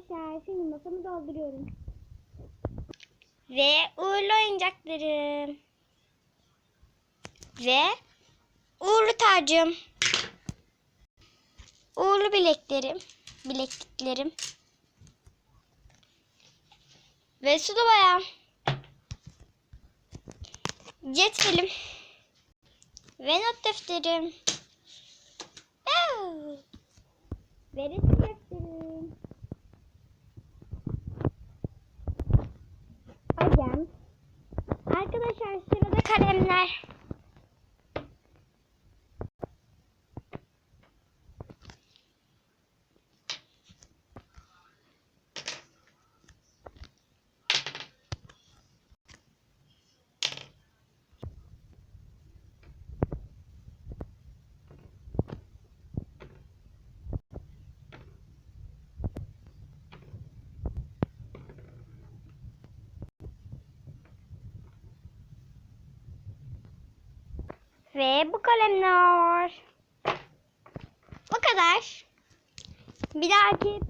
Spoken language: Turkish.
arkadaşlar şimdi masamı dolduruyorum. Ve uğurlu oyuncaklarım. Ve uğurlu tacım. Uğurlu bileklerim. Bilekliklerim. Ve sulu boyam. Cetvelim. Ve not defterim. Ev. Ve resim defterim. Hocam. Arkadaşlar sırada kalemler. Ve bu kalemler. Bu kadar. Bir dahaki.